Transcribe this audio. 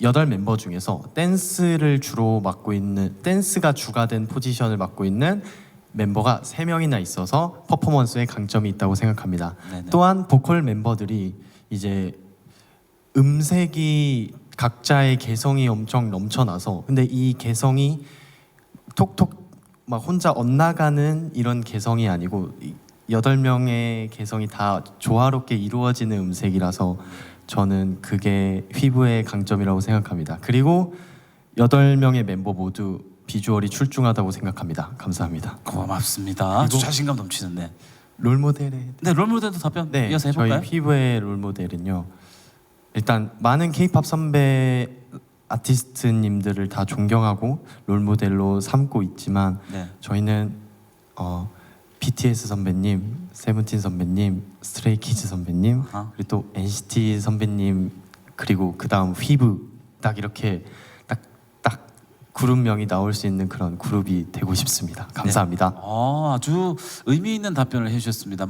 여덟 멤버 중에서 댄스를 주로 맡고 있는 댄스가 주가 된 포지션을 맡고 있는 멤버가 세 명이나 있어서 퍼포먼스에 강점이 있다고 생각합니다. 네네. 또한 보컬 멤버들이 이제 음색이 각자의 개성이 엄청 넘쳐나서 근데 이 개성이 톡톡 막 혼자 엇나가는 이런 개성이 아니고 이 여덟 명의 개성이 다 조화롭게 이루어지는 음색이라서 저는 그게 휘브의 강점이라고 생각합니다. 그리고 여덟 명의 멤버 모두 비주얼이 출중하다고 생각합니다. 감사합니다. 고맙습니다. 아주 자신감 넘치는데. 롤 모델에 네, 롤모델도 답변 네, 이어서 저희 해볼까요? 피부의 롤 모델은요. 일단 많은 K-팝 선배 아티스트님들을 다 존경하고 롤 모델로 삼고 있지만 네. 저희는 어, BTS 선배님, 세븐틴 선배님, 스트레이키즈 선배님, 아하. 그리고 또 NCT 선배님 그리고 그 다음 휘브 딱 이렇게 딱 딱 그룹명이 나올 수 있는 그런 그룹이 되고 싶습니다. 감사합니다. 어, 아주 의미 있는 답변을 해주셨습니다.